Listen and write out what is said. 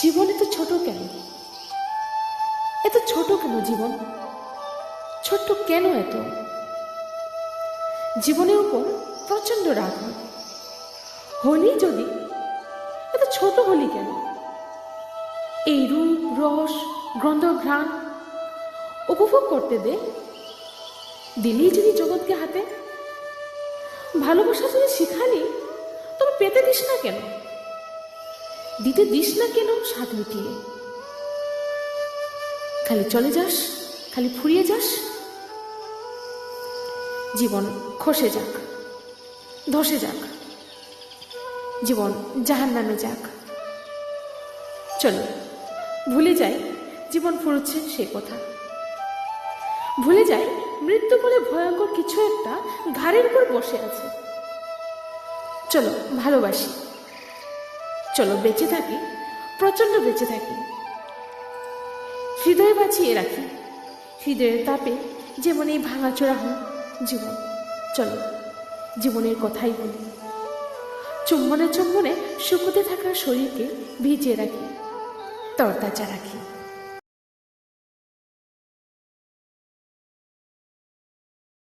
জীবন এত ছোট কেন? এত ছোট কেন জীবন? ছোট্ট কেন এত? জীবনের উপর প্রচণ্ড রাগ হয়। হলি যদি এত ছোট হলি কেন? এই রূপ, রস, গন্ধ, ঘ্রাণ উপভোগ করতে দে। দিলি যদি জগৎকে হাতে, ভালোবাসা যদি শিখালি, তবে পেতে দিস না কেন? দিতে দিস না কেন স্বাদ মিটিয়ে? খালি চলে যাস, খালি ফুরিয়ে যাস। জীবন খসে যাক, ধসে যাক। জীবন জাহান নামে যাক। চলো, ভুলে যাই, জীবন ফুরুচ্ছে সে কথা। ভুলে যাই, মৃত্যু বলে ভয়ঙ্কর কিছু একটা ঘাড়ের উপর বসে আছে। চলো, ভালোবাসি। চলো, বেঁচে থাকি প্রচণ্ড বেঁচে থাকি। হৃদয় বাঁচিয়ে রাখি, হৃদয়ের তাপে যেমন এই ভাঙাচোরা হয় জীবন। চলো, জীবনের কথাই বলি। চুম্বনে চুম্বনে শুকুতে থাকা শরীরকে ভিজিয়ে রাখি, তরতাজা রাখি।